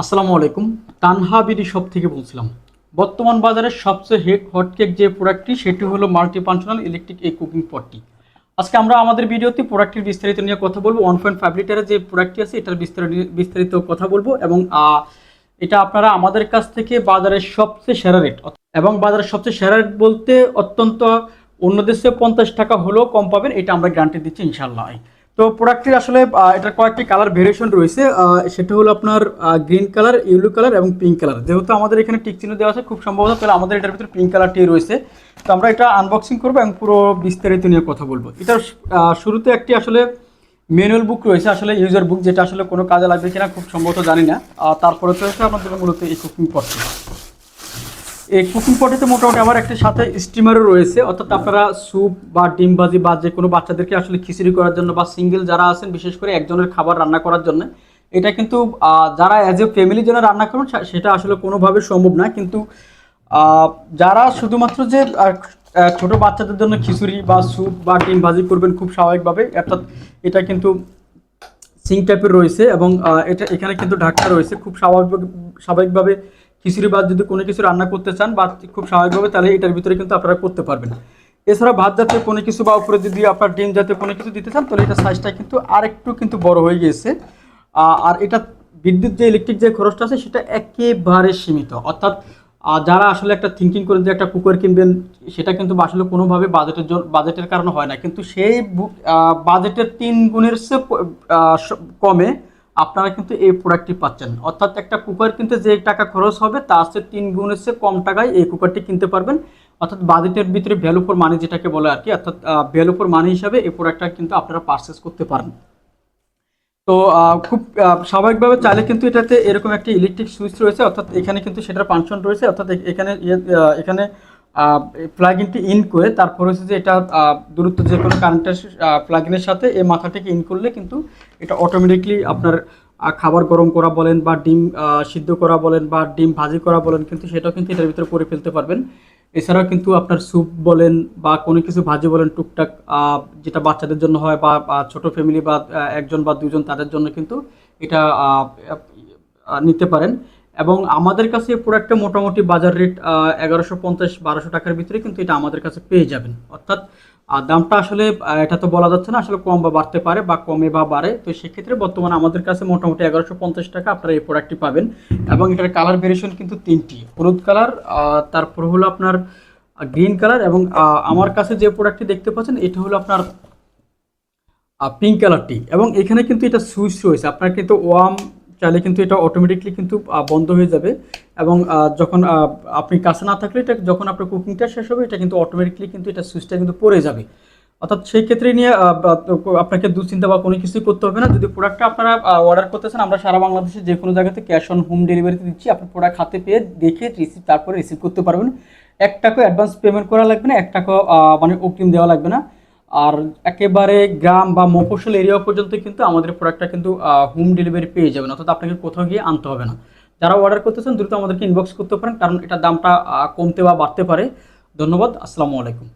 আসসালামু আলাইকুম। Tanha BD shop থেকে বলছিলাম, বর্তমান বাজারে সবচেয়ে হেট হটকেক যে প্রোডাক্টটি সেটি হলো মাল্টি ফাংশনাল ইলেকট্রিক এই কুকিং পটটি আজকে আমরা আমাদের ভিডিওতে প্রোডাক্টটির বিস্তারিত নিয়ে কথা বলব। ওয়ান পয়েন্ট ফাইভ লিটারের যে প্রোডাক্টটি আছে, এটার বিস্তারিত কথা বলব এবং এটা আপনারা আমাদের কাছ থেকে বাজারের সবচেয়ে সেরা রেট এবং বাজারের সবচেয়ে সেরা রেট বলতে অত্যন্ত অন্য দেশে পঞ্চাশ টাকা হলেও কম পাবেন, এটা আমরা গ্যারান্টি দিচ্ছি ইনশাল্লাহ তো প্রোডাক্টটির আসলে এটার কয়েকটি কালার ভেরিয়েশন রয়েছে। সেটা হলো আপনার গ্রিন কালার ইয়েলো কালার এবং পিঙ্ক কালার যেহেতু আমাদের এখানে টিক চিহ্ন দেওয়া আছে, খুব সম্ভবত তাহলে আমাদের এটার ভিতরে পিঙ্ক কালারটি রয়েছে। তো আমরা এটা আনবক্সিং করব এবং পুরো বিস্তারিত নিয়ে কথা বলব। এটার শুরুতে একটি আসলে ম্যানুয়াল বুক রয়েছে, আসলে ইউজার বুক যেটা আসলে কোনো কাজে লাগবে কিনা খুব সম্ভবত জানি না। তারপরে তো হচ্ছে আমাদের মূলত এই কুকিং পটটি এই কুকিং পটেতে মোটামুটি আমার একটা সাথে স্টিমারও রয়েছে। অর্থাৎ আপনারা স্যুপ বা ডিম ভাজি বা যে কোনো বাচ্চাদেরকে আসলে খিচুড়ি করার জন্য বা সিঙ্গেল যারা আছেন, বিশেষ করে একজনের খাবার রান্না করার জন্য, এটা কিন্তু যারা অ্যাজ এ ফ্যামিলির জন্য রান্না করুন সেটা আসলে কোনোভাবে সম্ভব না। কিন্তু যারা শুধুমাত্র যে ছোট বাচ্চাদের জন্য খিচুড়ি বা স্যুপ বা ডিম ভাজি করবেন খুব স্বাভাবিকভাবে, অর্থাৎ এটা কিন্তু সিং টাইপের রয়েছে এবং এটা এখানে কিন্তু ঢাকনা রয়েছে। খুব স্বাভাবিক, স্বাভাবিকভাবে খিচুড়ি বা যদি কোনো কিছু রান্না করতে চান বা খুব স্বাভাবিকভাবে, তাহলে এটার ভিতরে কিন্তু আপনারা করতে পারবেন। এছাড়া ভাত জাতীয় কোনো কিছু বা উপরে যদি আপনার ডিম জাতীয় কোনো কিছু দিতে চান, তাহলে এটা সাইজটা কিন্তু আরেকটু কিন্তু বড় হয়ে গিয়েছে। আর এটা বিদ্যুৎ যে ইলেকট্রিক যে খরচটা আছে, সেটা একেবারে সীমিত। অর্থাৎ যারা আসলে একটা থিঙ্কিং করেন যে একটা কুকার কিনবেন, সেটা কিন্তু আসলে কোনোভাবে বাজেটের জন্য বাজেটের কারণে হয় না। কিন্তু সেই বাজেটের তিন গুণের কমে আপনারা কিন্তু এই প্রোডাক্টটি পাচ্ছেন। অর্থাৎ একটা কুকার কিনতে যে টাকা খরচ হবে তার চেয়ে তিন গুণের চেয়ে কম টাকায় এই কুকারটি কিনতে পারবেন। অর্থাৎ বাজেটের ভিতরে ভ্যালু ফর মানি যেটাকে বলে আর কি, অর্থাৎ ভ্যালু ফর মানি হিসাবে এই প্রোডাক্টটা কিন্তু আপনারা পারচেস করতে পারেন। তো খুব স্বাভাবিকভাবে চাইলে কিন্তু এটাতে এরকম একটা ইলেকট্রিক সুইচ রয়েছে, অর্থাৎ এখানে কিন্তু সেটার ফাংশন রয়েছে, অর্থাৎ এখানে এখানে প্লাগ ইনটি ইন করে তারপর হচ্ছে যে এটা দূরত্ব যে কোনো কারেন্টের প্লাগ ইনের সাথে এই মাথাটাকে ইন করলে কিন্তু এটা অটোমেটিকলি আপনার খাবার গরম করা বলেন বা ডিম সিদ্ধ করা বলেন বা ডিম ভাজি করা বলেন, কিন্তু সেটাও কিন্তু এটার ভিতরে করে ফেলতে পারবেন। এছাড়াও কিন্তু আপনার স্যুপ বলেন বা কোনো কিছু ভাজি বলেন, টুকটাক যেটা বাচ্চাদের জন্য হয় বা ছোট ফ্যামিলি বা একজন বা দুজন তাদের জন্য কিন্তু এটা নিতে পারেন। এবং আমাদের কাছে এই প্রোডাক্টটা মোটামুটি বাজার রেট এগারোশো পঞ্চাশ, বারোশো টাকার ভিতরে কিন্তু এটা আমাদের কাছে পেয়ে যাবেন। অর্থাৎ আহ, দামটা আসলে এটা তো বলা যাচ্ছে না আসলে কম বা বাড়তে পারে বা কমে বা বাড়ে। তো সেক্ষেত্রে বর্তমানে আমাদের কাছে মোটামুটি এগারোশো পঞ্চাশ টাকা আপনারা এই প্রোডাক্টটি পাবেন। এবং এটার কালার ভেরিয়েশন কিন্তু তিনটি হলুদ কালার তারপর হলো আপনার গ্রিন কালার এবং আমার কাছে যে প্রোডাক্টটি দেখতে পাচ্ছেন এটা হলো আপনার পিঙ্ক কালারটি এবং এখানে কিন্তু এটা সুইচ রয়েছে। আপনার কিন্তু ওয়াম চাইলে কিন্তু এটা অটোমেটিকলি কিন্তু বন্ধ হয়ে যাবে। এবং যখন আপনি কাছে না থাকলে এটা যখন আপনার কুকিংটা শেষ হবে, এটা কিন্তু অটোমেটিকলি কিন্তু এটা সুইচটা কিন্তু পড়ে যাবে। অর্থাৎ সেই ক্ষেত্রে নিয়ে আপনাকে দুশ্চিন্তা বা কোনো কিছুই করতে হবে না। যদি প্রোডাক্টটা আপনারা অর্ডার করতে চান আমরা সারা বাংলাদেশে যে কোনো জায়গাতে ক্যাশ অন হোম ডেলিভারিতে দিচ্ছি। আপনি প্রোডাক্ট হাতে পেয়ে দেখে রিসিভ তারপরে রিসিভ করতে পারবেন। এক টাকা অ্যাডভান্স পেমেন্ট করা লাগবে না, এক টাকা মানে অগ্রিম দেওয়া লাগবে না। আর একেবারে গ্রাম বা মফসল এরিয়া পর্যন্ত কিন্তু আমাদের প্রোডাক্টটা কিন্তু হোম ডেলিভারি পেয়ে যাবেন, অর্থাৎ আপনাকে কোথাও গিয়ে আনতে হবে না। যারা অর্ডার করতেছেন দ্রুত আমাদেরকে ইনবক্স করতে পারেন, কারণ এটা দামটা কমতে বা বাড়তে পারে। ধন্যবাদ, আসসালামু আলাইকুম।